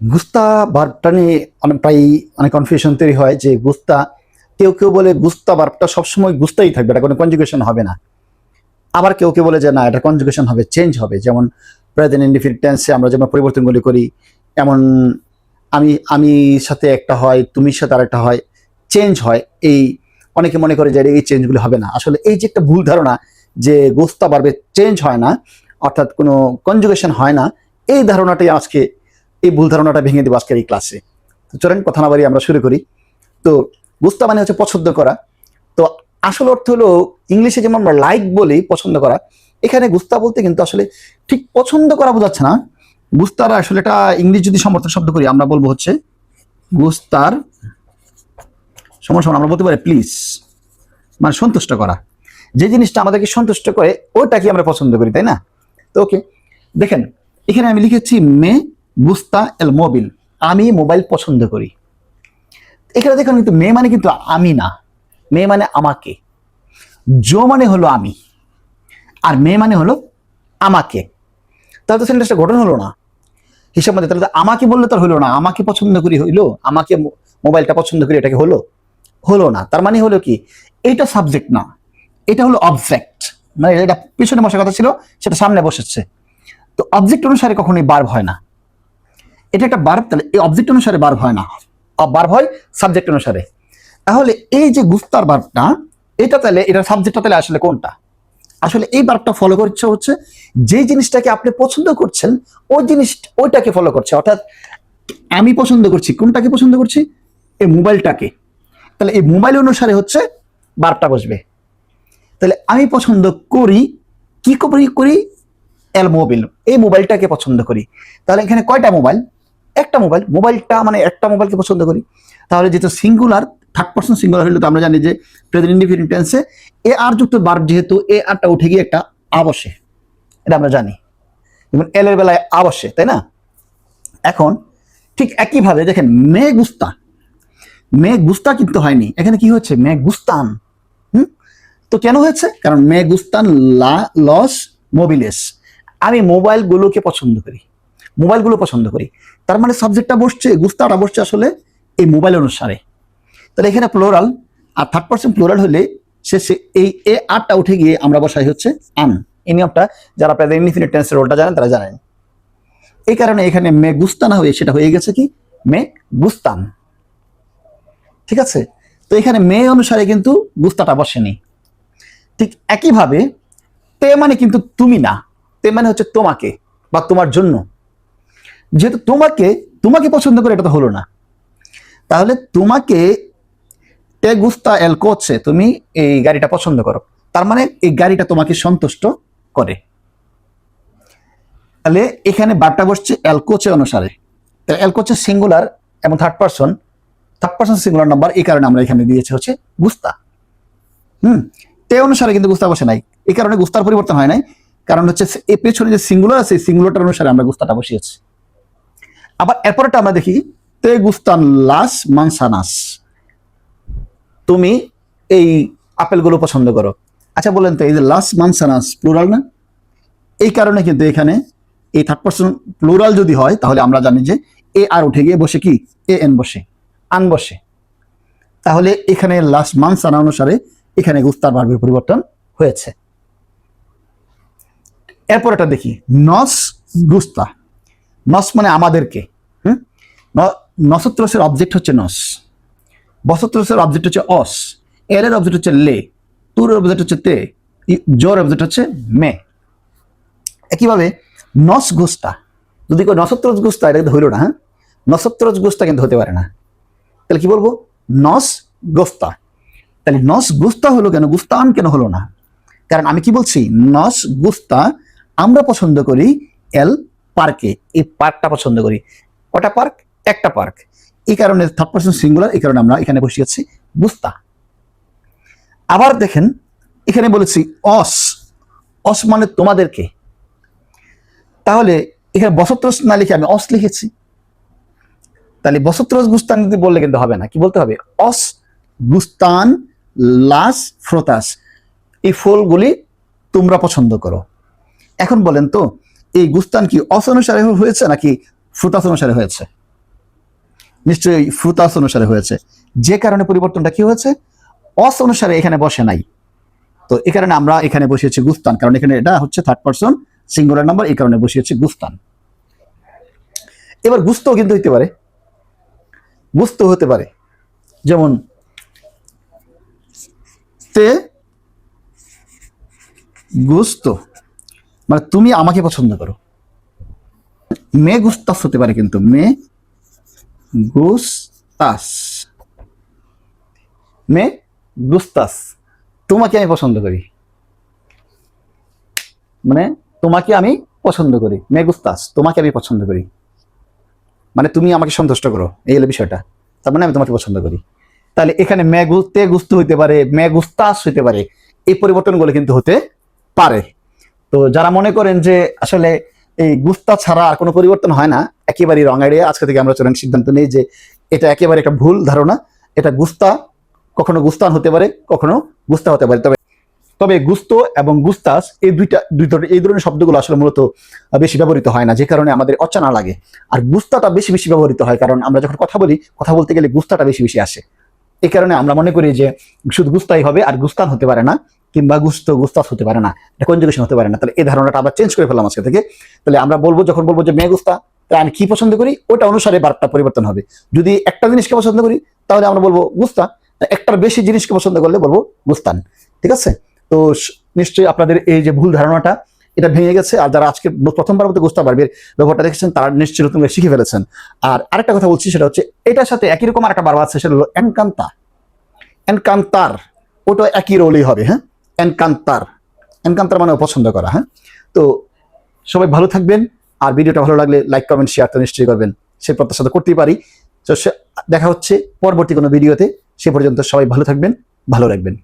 গুস্তা বার্বটা নিয়ে অনেক প্রায় অনেক কনফিউশন তৈরি হয় যে গুস্তা, কেউ কেউ বলে গুস্তা বার্বটা সবসময় গুস্তাই থাকবে, এটা কোনো কনজুগেশন হবে না। আবার কেউ কেউ বলে যে না, এটা কনজুগেশন হবে চেঞ্জ হবে। যেমন প্রেজেন্ট ইন্ডিফিনিট টেন্সে আমরা যেমন পরিবর্তনগুলি করি, এমন আমি আমি সাথে একটা হয় তুমির সাথে আরেকটা হয় চেঞ্জ হয়। এই অনেকে মনে করে যে এই চেঞ্জগুলো হবে না। আসলে এই যে একটা ভুল ধারণা যে গোস্তা বাড়বে চেঞ্জ হয় না, অর্থাৎ কোনো কনজুগেশন হয় না, এই ধারণাটাই আজকে এই ভুল ধারণাটা ভেঙে দেবো আজকের এই ক্লাসে তো চলেন, কথা না আমরা শুরু করি। তো গুস্তা মানে হচ্ছে পছন্দ করা। তো আসল অর্থ হলো, ইংলিশে যেমন আমরা লাইক বলি, পছন্দ করা, এখানে গুস্তা বলতে কিন্তু আসলে ঠিক পছন্দ করা বোঝাচ্ছে না। গুস্তার আসলে এটা ইংলিশ যদি সমর্থন শব্দ করি, আমরা বলব হচ্ছে গুস্তার সমান সমান আমরা বলতে পারি প্লিজ মানে সন্তুষ্ট করা। যে জিনিসটা আমাদেরকে সন্তুষ্ট করে ওটাকে আমরা পছন্দ করি, তাই না? তো ওকে দেখেন, এখানে আমি লিখেছি মে গুস্তা এল মোবিল। আমি মোবাইল পছন্দ করি। এখানে দেখুন, কিন্তু মেয়ে মানে কিন্তু আমি না। মেয়ে মানে আমাকে। জো মানে হলো আমি। আর মেয়ে মানে হলো আমাকে। তাহলে তো সেন্টেন্সটা গঠন হলো না। হিসাব মধ্যে তাহলে আমাকে বললে তো আর হলো না। আমাকে পছন্দ করি হইল? আমাকে মোবাইলটা পছন্দ করি, এটাকে হলো? হলো না। তার মানে হলো কি? এটা সাবজেক্ট না। এটা হলো অবজেক্ট মানে এটা পিছনে বসার কথা ছিল, সেটা সামনে বসেছে। তো অবজেক্ট অনুসারে কখনোই বার্ব হয় না। এটা একটা বার্ব তাহলে এই অবজেক্ট অনুসারে বার্ব হয় না। বার্ব হয় সাবজেক্ট অনুসারে। তাহলে এই যে গুস্তার বার্বটা এটা তাহলে, এটা সাবজেক্টটা তাহলে আসলে কোনটা? আসলে এই বার্বটা ফলো করছে হচ্ছে যে জিনিসটাকে আপনি পছন্দ করছেন, ওই জিনিস, ওইটাকে ফলো করছে। অর্থাৎ, আমি পছন্দ করছি, কোনটাকে পছন্দ করছি? এই মোবাইলটাকে তাহলে এই মোবাইল অনুসারে হচ্ছে বার্বটা বসবে। তাহলে আমি পছন্দ করি, কি করি? করি এল মোবাইল এই মোবাইলটাকে পছন্দ করি। তাহলে এখানে কয়টা মোবাইল একটা মোবাইল, মোবাইলটা মানে একটা মোবাইলকে পছন্দ করি। তাহলে যেহেতু সিঙ্গুলার থার্ড পার্সন সিঙ্গুলার হলে তো আমরা জানি যে প্রেজেন্ট ইন্ডিফিনিট টেন্সে এ আর যুক্ত বার্ব যেহেতু এ আরটা উঠে গিয়ে একটা আবশ্যে এটা আমরা জানি। যেমন এল এর বেলায় আবশ্যে তাই না? এখন ঠিক একইভাবে দেখেন, মে গুস্তা। মে গুস্তা কিন্তু হয়নি। এখানে কি হচ্ছে? মে গুস্তান। হুম? তো কেন হয়েছে? কারণ মে গুস্তান লা, লস, মোবিলেস। আমি মোবাইলগুলোকে পছন্দ করি। মোবাইলগুলো পছন্দ করি। তার মানে সাবজেক্টটা বসছে, গুস্তাটা বসছে আসলে এই মোবাইল অনুসারে। তাহলে এখানে প্লোরাল আর থার্ড পার্সন প্লোরাল হলে শেষে এই এ আরটা উঠে গিয়ে আমরা বসাই হচ্ছে আন এই নিয়মটা যারা প্রেজেন্ট ইনফিনিট টেন্সের রোলটা জানেন, তারা জানেন। এই কারণে এখানে মে গুস্তান হয়ে, সেটা হয়ে গেছে কি? মে গুস্তান। ঠিক আছে? তো এখানে মে অনুসারে কিন্তু গুস্তাটা বসেনি। ঠিক একইভাবে, তে মানে কিন্তু তুমি না। তে মানে হচ্ছে তোমাকে বা তোমার জন্য। যেহেতু তোমাকে তোমাকে পছন্দ করে এটা তো হলো না। তাহলে তোমাকে তে গুস্তা এল কোচে তুমি এই গাড়িটা পছন্দ করো। তার মানে এই গাড়িটা তোমাকে সন্তুষ্ট করে। তাহলে এখানে বারটা বসছে এলকোচে অনুসারে। তাহলে এলকোচে সিঙ্গুলার এবং third person third person singular number এই কারণে আমরা এখানে দিয়েছি হচ্ছে গুস্তা। হুম, তে অনুসারে কিন্তু গুস্তা বসে নাই। এই কারণে গুস্তার পরিবর্তন হয় নাই। কারণ হচ্ছে এ পেছনে যে সিঙ্গুলার আছে সিঙ্গুলারটার অনুসারে আমরা গুস্তাটা বসিয়েছি। আবার এরপরটা আমরা দেখি তে গুস্তান লাস মানসানাস। তুমি এই আপেলগুলো পছন্দ করো। আচ্ছা বলেন তো, এই যে লাস মানসানাস প্লুরাল না? এই কারণে কিন্তু এখানে এই থার্ড পার্সন প্লুরাল যদি হয়, তাহলে আমরা জানি যে এ আর উঠে গিয়ে বসে কি? এ এন বসে, আন বসে। তাহলে এখানে লাস্ট মান্থ আনা অনুসারে এখানে গুস্তার বার্বের পরিবর্তন হয়েছে। এরপর এটা দেখি, নস গুস্তা। নস মানে আমাদেরকে, হুম? নসত্রসের অবজেক্ট হচ্ছে নস। বসত্রসের অবজেক্ট হচ্ছে অস। এর অবজেক্ট হচ্ছে লে। তুর অবজেক্ট হচ্ছে তে। জোর অবজেক্ট হচ্ছে মে। একইভাবে নস গোস্তা যদি কেউ নসত্রজ গোস্তা এটা কিন্তু হইল না হ্যাঁ? নসত্রজ গুস্তা কিন্তু হতে পারে না। তাহলে কি বলব? নস গোস্তা তাহলে নস গুস্তা হলো কেন? গুস্তান কেন হলো না? কারণ আমি কি বলছি? নস গুস্তা আমরা পছন্দ করি এল পার্কে এই পার্কটা পছন্দ করি। কটা পার্ক? একটা পার্ক। এই কারণে থার্ড পার্সন সিঙ্গুলার এই কারণে আমরা এখানে বসিয়েছি বুস্তা। আবার দেখেন, এখানে বলেছি অস। অস মানে তোমাদেরকে। তাহলে এখানে বসত্রস না লিখে আমি অস লিখেছি। তাহলে বসত্রস গুস্তান যদি বললে কিন্তু হবে না। কি বলতে হবে? অস, গুস্তান, লাস, ফ্রোতাস। এই ফুলগুলি তোমরা পছন্দ করো। এখন বলেন তো এই গুস্তান কি অস অনুসারে হয়েছে নাকি ফ্রুতাস অনুসারে হয়েছে? নিশ্চয়ই ফ্রুতাস অনুসারে হয়েছে। যে কারণে পরিবর্তনটা কি হয়েছে? অস অনুসারে এখানে বসে নাই। তো এই কারণে আমরা এখানে বসিয়েছি গুস্তান, কারণ এখানে এটা হচ্ছে থার্ড পার্সন সিঙ্গুলার নাম্বার এই কারণে বসিয়েছি গুস্তান। এবার গুস্ত কিন্তু হইতে পারে। গুস্ত হতে পারে। যেমন গুস্ত। মানে তুমি আমাকে পছন্দ করো। মে গুস্তাস হতে পারে কিন্তু, মে গুস্তাস। মে গুস্তাস, তোমাকে আমি পছন্দ করি। মানে তোমাকে আমি পছন্দ করি, মে গুস্তাস, তোমাকে আমি পছন্দ করি। মানে তুমি আমাকে সন্তুষ্ট করো, এই হলো বিষয়টা। তার মানে আমি তোমাকে পছন্দ করি। তাহলে এখানে মে গুস্তে গুস্ত হইতে পারে, মে গুস্তাস হইতে পারে। এই পরিবর্তনগুলো কিন্তু হতে পারে। তো যারা মনে করেন যে আসলে এই গুস্তা ছাড়া আর কোনো পরিবর্তন হয় না, একেবারেই রং আইডিয়া আজকে থেকে আমরা চলেন সিদ্ধান্ত নেই যে এটা একেবারে একটা ভুল ধারণা। এটা গুস্তা, কখনো গুস্তান হতে পারে, কখনো গুস্তা হতে পারে। তবে তবে গুস্ত এবং গুস্তাস এই দুইটা দুই ধরনের এই ধরনের শব্দগুলো আসলে মূলত বেশি ব্যবহৃত হয় না, যে কারণে আমাদের অচানা লাগে। আর গুস্তাটা বেশি বেশি ব্যবহৃত হয়, কারণ আমরা যখন কথা বলি, কথা বলতে গেলে গুস্তাটা বেশি বেশি আসে। এই কারণে আমরা মনে করি যে শুধু গুস্তাই হবে, আর গুস্তান হতে পারে না। কিংবা গুস্ত গুস্তাস হতে পারে না কনজুগেশন হতে পারে না। তাহলে এই ধারণাটা আবার চেঞ্জ করে ফেললাম আজকে থেকে। তাহলে আমরা বলব, যখন বলব যে মেয়ে গুস্তা, তাহলে আমি কি পছন্দ করি? ওটা অনুসারে বার্তা পরিবর্তন হবে। যদি একটা জিনিসকে পছন্দ করি, তাহলে আমরা বলব গুস্তা। একটার বেশি জিনিসকে পছন্দ করলে বলব গুস্তান। ঠিক আছে? তো নিশ্চয়ই আপনাদের এই যে ভুল ধারণাটা, এটা ভেঙে গেছে। আর যারা আজকে প্রথমবার মতো গুস্তা বাড়বির ব্যবহারটা দেখেছেন, তারা নিশ্চয়ই নতুন করে শিখে ফেলেছেন। আর আরেকটা কথা বলছি, সেটা হচ্ছে, এটার সাথে একই রকম আরেকটা বারবার আছে, সেটা হলো এনকান্তা। এনকান্তার, ওটা একই রোলই হবে হ্যাঁ? এনকান্তার। এনকান্তার মানে পছন্দ করা হ্যাঁ? তো সবাই ভালো থাকবেন, আর ভিডিওটা ভালো লাগলে লাইক কমেন্ট শেয়ার তো নিশ্চয়ই করবেন। সে প্রত্যাশা তো করতেই পারি। তো দেখা হচ্ছে পরবর্তী কোনো ভিডিওতে। সে পর্যন্ত সবাই ভালো থাকবেন, ভালো রাখবেন।